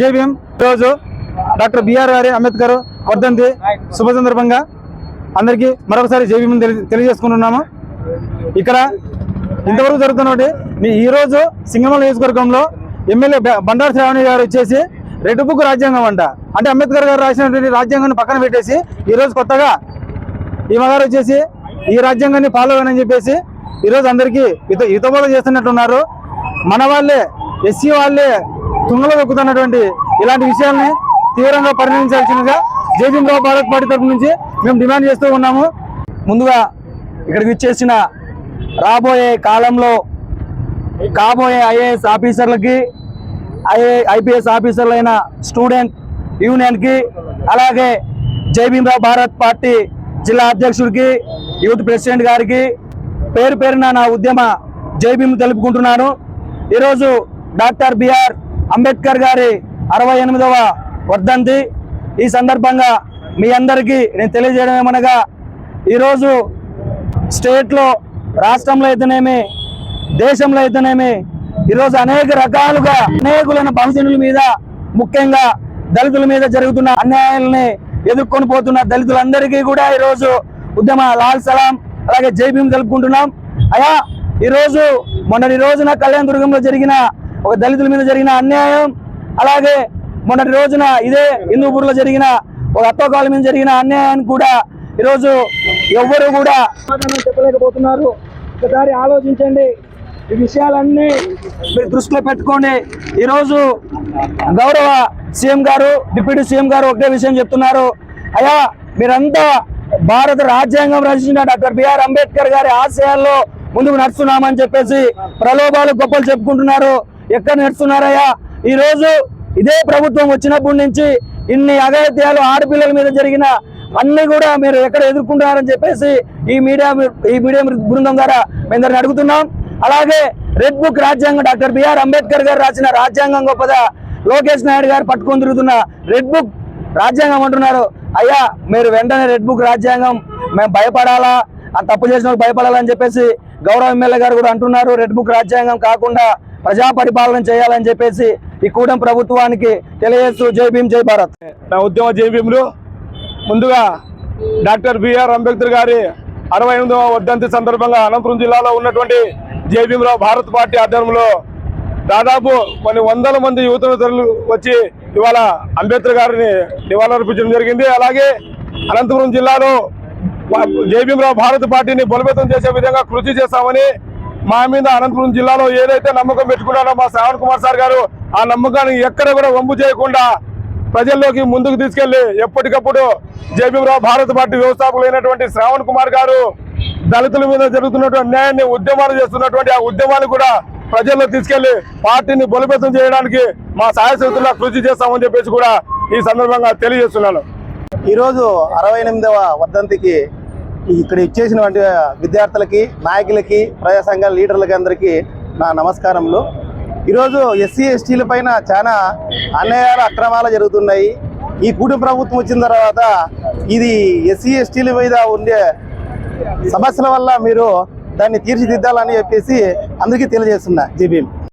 JBM రోజు doctor BR గారి అంబేద్కర్ వర్ధంతి శుభ సందర్భంగా అందరికీ మరొకసారి జేబీఎం తెలియజేసుకుంటున్నాము. ఇక్కడ ఇంతవరకు జరుగుతున్నటువంటి మీ ఈరోజు సింగమల నియోజకవర్గంలో ఎమ్మెల్యే బండారు శ్రావణి గారు వచ్చేసి రెడ్ బుక్ రాజ్యాంగం అంట. అంటే అంబేద్కర్ గారు రాసినటువంటి రాజ్యాంగాన్ని పక్కన పెట్టేసి ఈరోజు కొత్తగా ఈమె గారు వచ్చేసి ఈ రాజ్యాంగాన్ని ఫాలో అని చెప్పేసి ఈరోజు అందరికీ హిత హితబోధ చేస్తున్నట్టున్నారు. మన వాళ్ళే ఎస్సీ వాళ్ళే తుంగలో దొక్కుతున్నటువంటి ఇలాంటి విషయాల్ని తీవ్రంగా పరిగణించాల్సిందిగా జేబీరావు భారత్ పార్టీ తరఫు నుంచి మేము డిమాండ్ చేస్తూ ఉన్నాము. ముందుగా ఇక్కడికి వచ్చేసిన రాబోయే కాలంలో కాబోయే ఐఏఎస్ ఆఫీసర్లకి ఐఏ ఐపీఎస్ ఆఫీసర్లైన స్టూడెంట్ యూనియన్కి అలాగే జై భీమరావు భారత్ పార్టీ జిల్లా అధ్యక్షుడికి యూత్ ప్రెసిడెంట్ గారికి పేరు పేరున నా ఉద్యమ జై తెలుపుకుంటున్నాను. ఈరోజు డాక్టర్ బిఆర్ అంబేద్కర్ గారి అరవై ఎనిమిదవ వర్ధంతి. ఈ సందర్భంగా మీ అందరికీ నేను తెలియజేయడం ఏమనగా ఈరోజు స్టేట్లో రాష్ట్రంలో అయితేనేమి దేశంలో అయితేనేమి ఈరోజు అనేక రకాలుగా అనేకులైన బహుజనుల మీద ముఖ్యంగా దళితుల మీద జరుగుతున్న అన్యాయాలని ఎదుర్కొని పోతున్న దళితులందరికీ కూడా ఈరోజు ఉద్యమ లాల్ సలాం అలాగే జై తెలుపుకుంటున్నాం అయా ఈరోజు మొన్నటి రోజున కళ్యాణ దుర్గంలో జరిగిన ఒక దళితుల మీద జరిగిన అన్యాయం అలాగే మొన్నటి రోజున ఇదే హిందూపూర్లో జరిగిన ఒక అత్తోకాల మీద జరిగిన అన్యాయాన్ని కూడా ఈరోజు ఎవ్వరు కూడా చెప్పలేకపోతున్నారు. ఒకసారి ఆలోచించండి. ఈ విషయాలన్నీ మీరు దృష్టిలో పెట్టుకోండి. ఈరోజు గౌరవ సీఎం గారు డిప్యూటీ సీఎం గారు ఒకటే విషయం చెప్తున్నారు. అయ్యా మీరంతా భారత రాజ్యాంగం రచించిన డాక్టర్ బిఆర్ అంబేద్కర్ గారి ఆశయాల్లో ముందుకు నడుస్తున్నామని చెప్పేసి ప్రలోభాలు గొప్పలు చెప్పుకుంటున్నారు. ఎక్కడ నడుస్తున్నారయ్యా? ఈరోజు ఇదే ప్రభుత్వం వచ్చినప్పటి నుంచి ఇన్ని అగత్యాలు ఆడపిల్లల మీద జరిగిన అన్ని కూడా మీరు ఎక్కడ ఎదుర్కొంటున్నారని చెప్పేసి ఈ మీడియా ఈ మీడియా బృందం ద్వారా మేముందరిని అడుగుతున్నాం. అలాగే రెడ్ బుక్ రాజ్యాంగం డాక్టర్ బిఆర్ అంబేద్కర్ గారు రాసిన రాజ్యాంగం గొప్పదా? లోకేష్ నాయుడు గారు పట్టుకొని తిరుగుతున్న రెడ్ బుక్ రాజ్యాంగం అంటున్నారు. అయ్యా మీరు వెంటనే రెడ్ బుక్ రాజ్యాంగం మేము భయపడాలా? ఆ తప్పు చేసిన వాళ్ళు భయపడాలని చెప్పేసి గౌరవ ఎమ్మెల్యే గారు కూడా అంటున్నారు. రెడ్ బుక్ రాజ్యాంగం కాకుండా ప్రజా పరిపాలన చేయాలని చెప్పేసి ఈ కూడెం ప్రభుత్వానికి తెలియజేస్తూ జై భీమ్ జై భారత్. నా ఉద్యమ జేబీఎంలు ముందుగా డాక్టర్ బిఆర్ అంబేద్కర్ గారి అరవై ఎనిమిదవ వర్ధంతి సందర్భంగా అనంతపురం జిల్లాలో ఉన్నటువంటి జేబీఎంరావు భారత్ పార్టీ ఆధ్వర్యంలో దాదాపు కొన్ని వందల మంది యువత వచ్చి ఇవాళ అంబేద్కర్ గారిని నివాళులర్పించడం జరిగింది. అలాగే అనంతపురం జిల్లాలో జేబీఎంరావు భారత్ పార్టీని బలోపేతం చేసే విధంగా కృషి చేస్తామని మా మీద అనంతపురం జిల్లాలో ఏదైతే నమ్మకం పెట్టుకున్నారో మా శ్రావణ్ కుమార్ సార్ గారు ఆ నమ్మకాన్ని ఎక్కడ కూడా వంపు చేయకుండా ప్రజల్లోకి ముందుకు తీసుకెళ్ళి ఎప్పటికప్పుడు జేబీరావు భారత పార్టీ వ్యవస్థాపకులైనటువంటి శ్రావణ్ కుమార్ గారు దళితుల మీద జరుగుతున్నటువంటి అన్యాయాన్ని ఉద్యమాలు చేస్తున్నటువంటి ఆ ఉద్యమాన్ని కూడా ప్రజల్లో తీసుకెళ్ళి పార్టీని బలోపేతం చేయడానికి మా సాయశక్తులా కృషి చేస్తామని చెప్పేసి కూడా ఈ సందర్భంగా తెలియజేస్తున్నాను. ఈరోజు అరవై ఎనిమిదవ వర్ధంతికి ఇక్కడ ఇచ్చేసినటువంటి విద్యార్థులకి నాయకులకి ప్రజా సంఘాల లీడర్లకి అందరికీ నా నమస్కారములు. ఈరోజు ఎస్సీ ఎస్టీల పైన చాలా అన్యాయాలు అక్రమాలు జరుగుతున్నాయి. ఈ కూటమి ప్రభుత్వం వచ్చిన తర్వాత ఇది ఎస్సీ ఎస్టీల మీద ఉండే సమస్యల వల్ల మీరు దాన్ని తీర్చిదిద్దాలని చెప్పేసి అందరికీ తెలియజేస్తున్నా. జీబీఎం